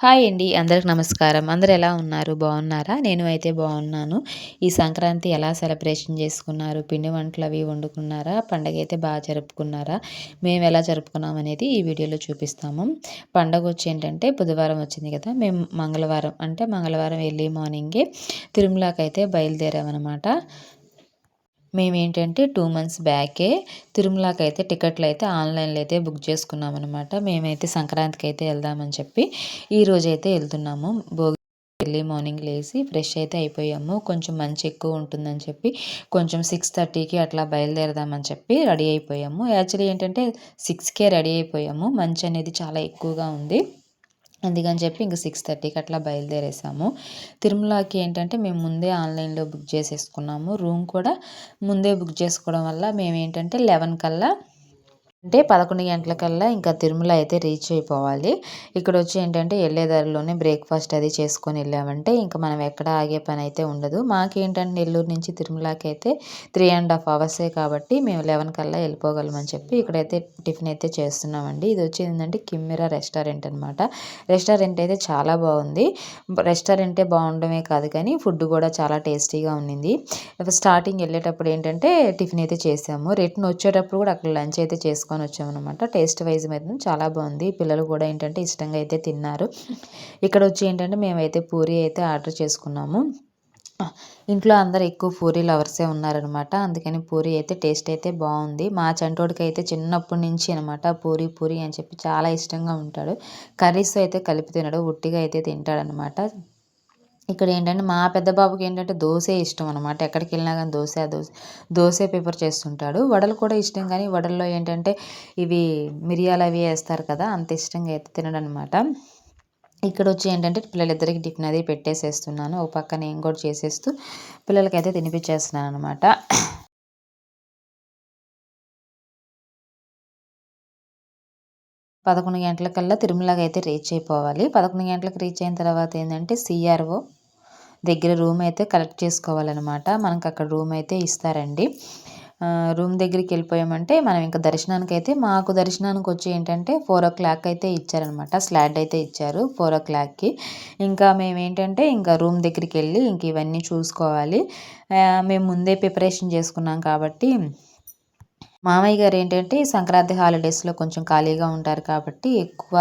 Hi అండి అందరికి నమస్కారం. అందరు ఎలా ఉన్నారు? బాగున్నారా? నేను అయితే బాగున్నాను. ఈ సంక్రాంతి ఎలా సెలబ్రేషన్ చేసుకున్నారు? పిండి వంటలు అవి వండుకున్నారా? పండగ అయితే బాగా జరుపుకున్నారా? మేము ఎలా జరుపుకున్నాం అనేది ఈ వీడియోలో చూపిస్తాము. పండగ వచ్చి ఏంటంటే బుధవారం వచ్చింది కదా మేము మంగళవారం అంటే మంగళవారం ఎర్లీ మార్నింగే తిరుమలకి అయితే బయలుదేరామన్నమాట. మేము ఏంటంటే టూ మంత్స్ బ్యాకే తిరుమలకి అయితే టికెట్లు అయితే ఆన్లైన్లో అయితే బుక్ చేసుకున్నాం అనమాట మేమైతే సంక్రాంతికి అయితే వెళ్దామని చెప్పి ఈరోజు అయితే వెళ్తున్నాము. భోగి ఎర్లీ మార్నింగ్ లేచి ఫ్రెష్ అయితే అయిపోయాము. కొంచెం మంచి ఎక్కువ ఉంటుందని చెప్పి కొంచెం సిక్స్ థర్టీకి అట్లా బయలుదేరదామని చెప్పి రెడీ అయిపోయాము. యాక్చువల్లీ ఏంటంటే సిక్స్కే రెడీ అయిపోయాము. మంచి అనేది చాలా ఎక్కువగా ఉంది. అందుకని చెప్పి ఇంక సిక్స్ థర్టీకి అట్లా బయలుదేరేసాము. తిరుమలకి ఏంటంటే మేము ముందే ఆన్లైన్లో బుక్ చేసేసుకున్నాము. రూమ్ కూడా ముందే బుక్ చేసుకోవడం వల్ల మేము ఏంటంటే లెవెన్ కల్లా అంటే పదకొండు గంటలకల్లా ఇంకా తిరుమల అయితే రీచ్ అయిపోవాలి. ఇక్కడ వచ్చి ఏంటంటే వెళ్ళేదారిలోనే బ్రేక్ఫాస్ట్ అది చేసుకొని వెళ్ళామంటే ఇంకా మనం ఎక్కడ ఆగే పని అయితే ఉండదు. మాకేంటంటే నెల్లూరు నుంచి తిరుమలకి అయితే త్రీ అండ్ హాఫ్ అవర్సే కాబట్టి మేము లెవెన్ కల్లా వెళ్ళిపోగలమని చెప్పి ఇక్కడైతే టిఫిన్ అయితే చేస్తున్నామండి. ఇది వచ్చి ఏంటంటే కిమ్మిరా రెస్టారెంట్ అనమాట రెస్టారెంట్ అయితే చాలా బాగుంది. రెస్టారెంటే బాగుండమే కాదు కానీ ఫుడ్ కూడా చాలా టేస్టీగా ఉన్నింది. స్టార్టింగ్ వెళ్ళేటప్పుడు ఏంటంటే టిఫిన్ అయితే చేసాము. రిటర్న్ వచ్చేటప్పుడు కూడా అక్కడ లంచ్ అయితే చేసుకున్నాం తీసుకొని వచ్చామన్నమాట. టేస్ట్ వైజ్ అయితే చాలా బాగుంది. పిల్లలు కూడా ఏంటంటే ఇష్టంగా అయితే తిన్నారు. ఇక్కడ వచ్చి ఏంటంటే మేమైతే పూరి అయితే ఆర్డర్ చేసుకున్నాము. ఇంట్లో అందరు ఎక్కువ పూరి లవర్సే ఉన్నారనమాట అందుకని పూరి అయితే టేస్ట్ అయితే బాగుంది. మా చంటోడికి అయితే చిన్నప్పటి నుంచి అనమాట పూరి పూరి అని చెప్పి చాలా ఇష్టంగా ఉంటాడు. కర్రీస్ అయితే కలిపి తినడు ఉట్టిగా అయితే తింటాడనమాట ఇక్కడ ఏంటంటే మా పెద్ద బాబుకి ఏంటంటే దోశ ఇష్టం అనమాట ఎక్కడికి వెళ్ళినా కానీ దోశ దోశ దోశ ప్రిఫర్ చేస్తుంటాడు. వడలు కూడా ఇష్టం కానీ వడల్లో ఏంటంటే ఇవి మిరియాలు అవి వేస్తారు కదా అంత ఇష్టంగా అయితే తినడం అనమాట ఇక్కడ వచ్చి ఏంటంటే పిల్లలిద్దరికి టిఫిన్ అది పెట్టేసేస్తున్నాను. ఒక పక్క నేను కూడా చేసేస్తూ పిల్లలకైతే తినిపించేస్తున్నాను అనమాట పదకొండు గంటలకల్లా తిరుమలకి అయితే రీచ్ అయిపోవాలి. పదకొండు గంటలకు రీచ్ అయిన తర్వాత ఏంటంటే సిఆర్ఓ దగ్గర రూమ్ అయితే కలెక్ట్ చేసుకోవాలన్నమాట. మనకు అక్కడ రూమ్ అయితే ఇస్తారండి. రూమ్ దగ్గరికి వెళ్ళిపోయామంటే మనం ఇంకా దర్శనానికి అయితే మాకు దర్శనానికి వచ్చి ఏంటంటే ఫోర్ ఓ క్లాక్ అయితే ఇచ్చారనమాట స్లాడ్ అయితే ఇచ్చారు ఫోర్ ఓ క్లాక్కి. ఇంకా మేము ఏంటంటే ఇంకా రూమ్ దగ్గరికి వెళ్ళి ఇంక ఇవన్నీ చూసుకోవాలి. మేము ముందే ప్రిపరేషన్ చేసుకున్నాం కాబట్టి మామయ్య గారు ఏంటంటే సంక్రాంతి హాలిడేస్లో కొంచెం ఖాళీగా ఉంటారు కాబట్టి ఎక్కువ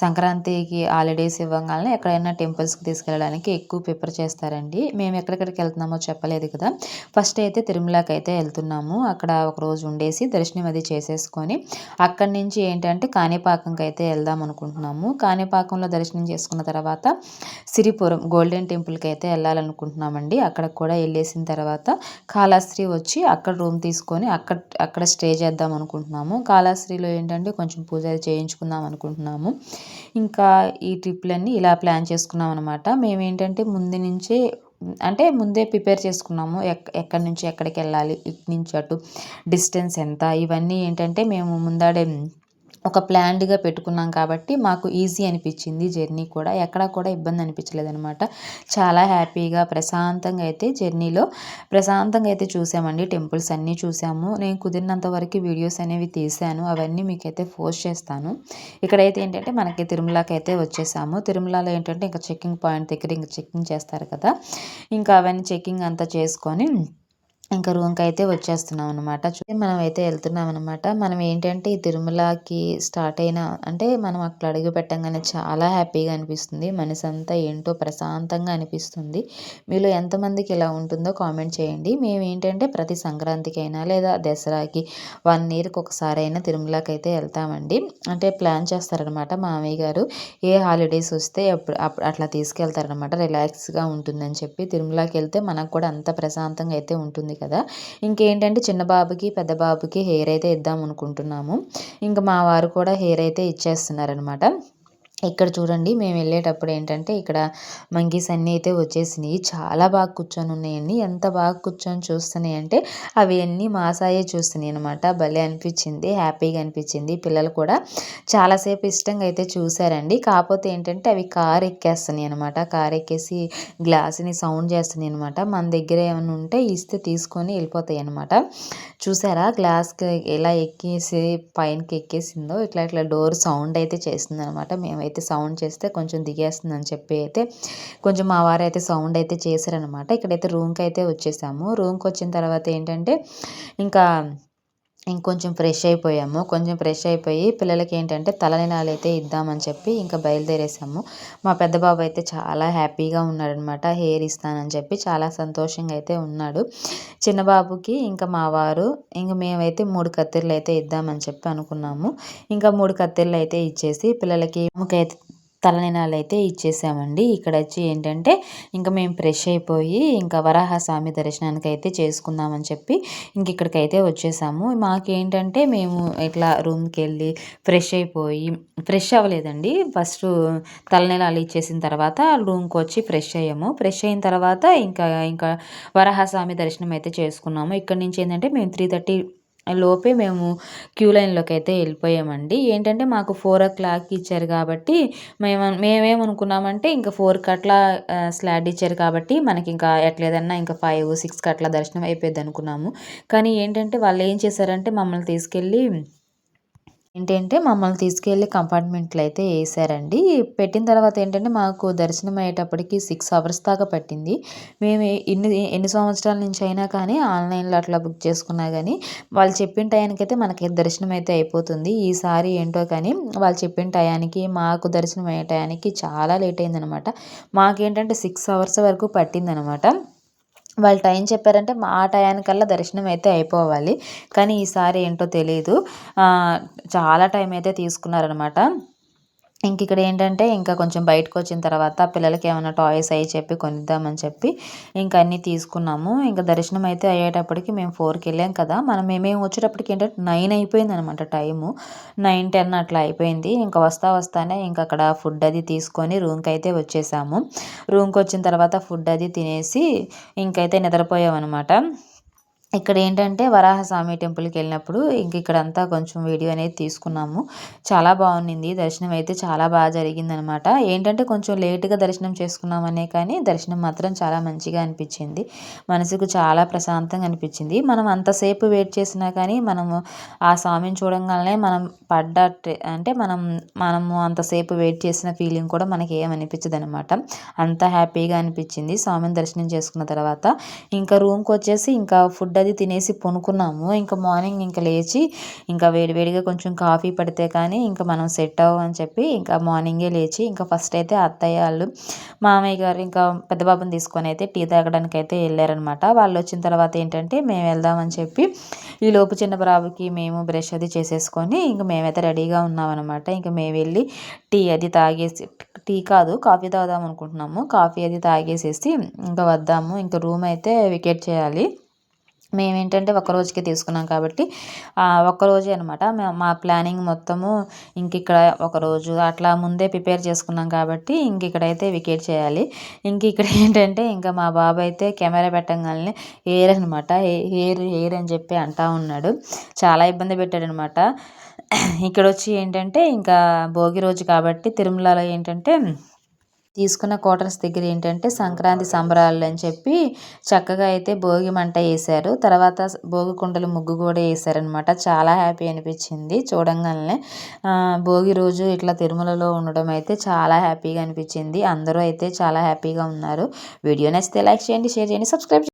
సంక్రాంతికి హాలిడేస్ ఇవ్వగానే ఎక్కడైనా టెంపుల్స్కి తీసుకెళ్ళడానికి ఎక్కువ ప్రిపేర్ చేస్తారండి. మేము ఎక్కడెక్కడికి వెళ్తున్నామో చెప్పలేదు కదా. ఫస్ట్ అయితే తిరుమలకి అయితే వెళ్తున్నాము. అక్కడ ఒక రోజు ఉండేసి దర్శనం అది చేసేసుకొని అక్కడి నుంచి ఏంటంటే కాణిపాకంకి అయితే వెళ్దాం అనుకుంటున్నాము. కాణిపాకంలో దర్శనం చేసుకున్న తర్వాత సిరిపురం గోల్డెన్ టెంపుల్కి అయితే వెళ్ళాలనుకుంటున్నామండి. అక్కడ కూడా వెళ్ళేసిన తర్వాత కాళాస్త్రి వచ్చి అక్కడ రూమ్ తీసుకొని అక్కడ అక్కడ స్టే చేద్దాం అనుకుంటున్నాము. కాళాశ్రీలో ఏంటంటే కొంచెం పూజ చేయించుకుందాం అనుకుంటున్నాము. ఇంకా ఈ ట్రిప్లన్నీ ఇలా ప్లాన్ చేసుకున్నాం అనమాట మేము ఏంటంటే ముందు నుంచే అంటే ముందే ప్రిపేర్ చేసుకున్నాము. ఎక్ ఎక్కడి నుంచి ఎక్కడికి వెళ్ళాలి ఇటు నుంచి అటు డిస్టెన్స్ ఎంత? ఇవన్నీ ఏంటంటే మేము ముందాడే ఒక ప్లాన్డ్గా పెట్టుకున్నాం కాబట్టి మాకు ఈజీ అనిపించింది జర్నీ కూడా. ఎక్కడా కూడా ఇబ్బంది అనిపించలేదు అనమాట చాలా హ్యాపీగా ప్రశాంతంగా అయితే జర్నీలో ప్రశాంతంగా అయితే చూసామండి టెంపుల్స్ అన్నీ చూసాము. నేను కుదిరినంత వరకు వీడియోస్ అనేవి తీసాను అవన్నీ మీకైతే పోస్ట్ చేస్తాను. ఇక్కడైతే ఏంటంటే మనకి తిరుమలకి అయితే వచ్చేసాము. తిరుమలలో ఏంటంటే ఇంకా చెక్కింగ్ పాయింట్ దగ్గర ఇంకా చెక్కింగ్ చేస్తారు కదా. ఇంకా అవన్నీ చెక్కింగ్ అంతా చేసుకొని ఇంకా రూమ్కి అయితే వచ్చేస్తున్నాం అనమాట మనం అయితే వెళ్తున్నాం అనమాట మనం ఏంటంటే ఈ తిరుమలకి స్టార్ట్ అయిన అంటే మనం అక్కడ అడుగు పెట్టంగానే చాలా హ్యాపీగా అనిపిస్తుంది. మనసు అంతా ఏంటో ప్రశాంతంగా అనిపిస్తుంది. మీలో ఎంతమందికి ఇలా ఉంటుందో కామెంట్ చేయండి. మేము ఏంటంటే ప్రతి సంక్రాంతికి అయినా లేదా దసరాకి వన్ ఇయర్కి ఒకసారి అయినా తిరుమలకి అయితే వెళ్తామండి. అంటే ప్లాన్ చేస్తారనమాట మామయ్య గారు. ఏ హాలిడేస్ వస్తే అప్పుడు అట్లా తీసుకెళ్తారనమాట రిలాక్స్గా ఉంటుందని చెప్పి తిరుమలకి వెళ్తే మనకు కూడా అంత ప్రశాంతంగా అయితే ఉంటుంది. కదా. ఇంకేంటంటే చిన్న బాబుకి పెద్ద బాబుకి హెయిర్ అయితే ఇద్దాం అనుకుంటున్నాము. ఇంకా మా వారు కూడా హెయిర్ అయితే ఇచ్చేస్తున్నారనమాట ఇక్కడ చూడండి మేము వెళ్ళేటప్పుడు ఏంటంటే ఇక్కడ మంకీస్ అన్నీ అయితే వచ్చేసినాయి. చాలా బాగా కూర్చొని ఉన్నాయండి. ఎంత బాగా కూర్చొని చూస్తున్నాయి అంటే అవి అన్నీ మాసాయే చూస్తున్నాయి అనమాట భలే అనిపించింది హ్యాపీగా అనిపించింది. పిల్లలు కూడా చాలాసేపు ఇష్టంగా అయితే చూసారండి కాకపోతే ఏంటంటే అవి కార్ ఎక్కేస్తున్నాయి అనమాట కార్ ఎక్కేసి గ్లాస్ని సౌండ్ చేస్తున్నాయి అనమాట మన దగ్గర ఏమైనా ఉంటే ఇస్తే తీసుకొని వెళ్ళిపోతాయి అనమాట చూసారా? గ్లాస్కి ఎలా ఎక్కేసి పైనకి ఎక్కేసిందో ఇట్లా ఇట్లా డోర్ సౌండ్ అయితే చేస్తుంది అనమాట మేమైతే అయితే సౌండ్ చేస్తే కొంచెం దిగేస్తుందని చెప్పి అయితే కొంచెం మా వారు అయితే సౌండ్ అయితే చేశారనమాట ఇక్కడైతే రూమ్కి అయితే వచ్చేసాము. రూమ్కి వచ్చిన తర్వాత ఏంటంటే ఇంకా ఇంకొంచెం ఫ్రెష్ అయిపోయాము. కొంచెం ఫ్రెష్ అయిపోయి పిల్లలకి ఏంటంటే తలనినాలు అయితే ఇద్దామని చెప్పి ఇంకా బయలుదేరేసాము. మా పెద్ద బాబు అయితే చాలా హ్యాపీగా ఉన్నాడనమాట. హెయిర్ ఇస్తానని చెప్పి చాలా సంతోషంగా అయితే ఉన్నాడు. చిన్న బాబుకి ఇంకా మా వారు ఇంకా మేమైతే మూడు కత్తిర్లు అయితే ఇద్దామని చెప్పి అనుకున్నాము. ఇంకా మూడు కత్తిర్లు అయితే ఇచ్చేసి పిల్లలకి అయితే తలనినాలు అయితే ఇచ్చేసామండి. ఇక్కడ వచ్చి ఏంటంటే ఇంకా మేము ఫ్రెష్ అయిపోయి ఇంకా వరాహ స్వామి దర్శనానికి అయితే చేసుకుందామని చెప్పి ఇంక ఇక్కడికైతే వచ్చేసాము. మాకేంటంటే మేము ఇట్లా రూమ్కి వెళ్ళి ఫ్రెష్ అయిపోయి ఫ్రెష్ అవ్వలేదండి. ఫస్ట్ తలనీలాలు ఇచ్చేసిన తర్వాత రూమ్కి వచ్చి ఫ్రెష్ అయ్యాము. ఫ్రెష్ అయిన తర్వాత ఇంకా ఇంకా వరాహస్వామి దర్శనం అయితే చేసుకున్నాము. ఇక్కడ నుంచి ఏంటంటే మేము త్రీ థర్టీ లోపే మేము క్యూ లైన్లోకి అయితే వెళ్ళిపోయామండి. ఏంటంటే మాకు ఫోర్ ఓ క్లాక్ ఇచ్చారు కాబట్టి మేము మేమేమనుకున్నామంటే ఇంకా ఫోర్కి అట్లా స్లాడ్ ఇచ్చారు కాబట్టి మనకి ఇంకా ఎట్లేదన్నా ఇంకా ఫైవ్ సిక్స్కి అట్లా దర్శనం అయిపోయింది అనుకున్నాము కానీ ఏంటంటే వాళ్ళు ఏం చేశారంటే మమ్మల్ని తీసుకెళ్ళి ఏంటంటే మమ్మల్ని తీసుకెళ్ళి కంపార్ట్మెంట్లు అయితే వేసారండి. పెట్టిన తర్వాత ఏంటంటే మాకు దర్శనం అయ్యేటప్పటికి సిక్స్ అవర్స్ దాకా పట్టింది. మేము ఎన్ని ఎన్ని సంవత్సరాల నుంచి అయినా కానీ ఆన్లైన్లో అట్లా బుక్ చేసుకున్నా కానీ వాళ్ళు చెప్పిన టయానికి అయితే మనకి దర్శనం అయితే అయిపోతుంది. ఈసారి ఏంటో కానీ వాళ్ళు చెప్పిన టయానికి మాకు దర్శనం అయ్యే టయానికి చాలా లేట్ అయిందనమాట. మాకేంటంటే సిక్స్ అవర్స్ వరకు పట్టిందనమాట. వాళ్ళు టైం చెప్పారంటే మా టయానికల్లా దర్శనం అయితే అయిపోవాలి. కానీ ఈసారి ఏంటో తెలియదు చాలా టైం అయితే తీసుకున్నారనమాట. ఇంక ఇక్కడ ఏంటంటే ఇంకా కొంచెం బయటకు వచ్చిన తర్వాత పిల్లలకి ఏమైనా టాయ్స్ అయ్యి చెప్పి కొనిద్దామని చెప్పి ఇంకా అన్నీ తీసుకున్నాము. ఇంకా దర్శనం అయితే అయ్యేటప్పటికి మేము ఫోర్కి వెళ్ళాం కదా. మనం మేము వచ్చేటప్పటికి ఏంటంటే నైన్ అయిపోయింది అనమాట టైము. నైన్ టెన్ అట్లా అయిపోయింది. ఇంకా వస్తా వస్తానే ఇంకా అక్కడ ఫుడ్ అది తీసుకొని రూమ్కి అయితే వచ్చేసాము. రూమ్కి వచ్చిన తర్వాత ఫుడ్ అది తినేసి ఇంకైతే నిద్రపోయామన్నమాట. ఇక్కడ ఏంటంటే వరాహస్వామి టెంపుల్కి వెళ్ళినప్పుడు ఇంక ఇక్కడంతా కొంచెం వీడియో అనేది తీసుకున్నాము. చాలా బాగుంది దర్శనం అయితే చాలా బాగా జరిగిందనమాట. ఏంటంటే కొంచెం లేటుగా దర్శనం చేసుకున్నామనే కానీ దర్శనం మాత్రం చాలా మంచిగా అనిపించింది. మనసుకు చాలా ప్రశాంతంగా అనిపించింది. మనం అంతసేపు వెయిట్ చేసినా కానీ మనము ఆ స్వామిని చూడంగానే మనం పడ్డ అంటే మనం మనము అంతసేపు వెయిట్ చేసిన ఫీలింగ్ కూడా మనకి ఏమనిపించదు అనమాట అంత హ్యాపీగా అనిపించింది స్వామిని దర్శనం చేసుకున్న తర్వాత. ఇంకా రూమ్కి వచ్చేసి ఇంకా ఫుడ్ అది తినేసి పొనుకున్నాము. ఇంకా మార్నింగ్ ఇంకా లేచి ఇంకా వేడివేడిగా కొంచెం కాఫీ పడితే కానీ ఇంకా మనం సెట్ అవ్వని చెప్పి ఇంకా మార్నింగే లేచి ఇంకా ఫస్ట్ అయితే అత్తయ్య వాళ్ళు మామయ్య గారు ఇంకా పెద్ద బాబుని తీసుకొని అయితే టీ తాగడానికి అయితే వెళ్ళారనమాట వాళ్ళు వచ్చిన తర్వాత ఏంటంటే మేము వెళ్దామని చెప్పి ఈ లోపు చిన్న బాబుకి మేము బ్రష్ అది చేసేసుకొని ఇంకా మేమైతే రెడీగా ఉన్నామన్నమాట. ఇంకా మేము వెళ్ళి టీ అది తాగేసి టీ కాదు కాఫీ తాగుదాం అనుకుంటున్నాము. కాఫీ అది తాగేసేసి ఇంకా వద్దాము. ఇంకా రూమ్ అయితే వికెట్ చేయాలి. మేము ఏంటంటే ఒక రోజుకి తీసుకున్నాం కాబట్టి ఒక్కరోజే అనమాట మా ప్లానింగ్ మొత్తము ఇంక ఇక్కడ ఒకరోజు అట్లా ముందే ప్రిపేర్ చేసుకున్నాం కాబట్టి ఇంక ఇక్కడైతే వికెట్ చేయాలి. ఇంక ఇక్కడ ఏంటంటే ఇంకా మా బాబు అయితే కెమెరా పెట్టగానే హెయిర్ అనమాట హెయిర్ హెయిర్ అని చెప్పి అంటా ఉన్నాడు. చాలా ఇబ్బంది పెట్టాడనమాట ఇక్కడ వచ్చి ఏంటంటే ఇంకా భోగి రోజు కాబట్టి తిరుమలలో ఏంటంటే తీసుకున్న క్వార్టర్స్ దగ్గర ఏంటంటే సంక్రాంతి సంబరాలు అని చెప్పి చక్కగా అయితే భోగి మంట వేశారు. తర్వాత భోగి కుండలు ముగ్గు కూడా వేశారనమాట చాలా హ్యాపీ అనిపించింది చూడంగానే. భోగి రోజు ఇట్లా తిరుమలలో ఉండడం అయితే చాలా హ్యాపీగా అనిపించింది. అందరూ అయితే చాలా హ్యాపీగా ఉన్నారు. వీడియో నచ్చితే లైక్ చేయండి షేర్ చేయండి సబ్స్క్రైబ్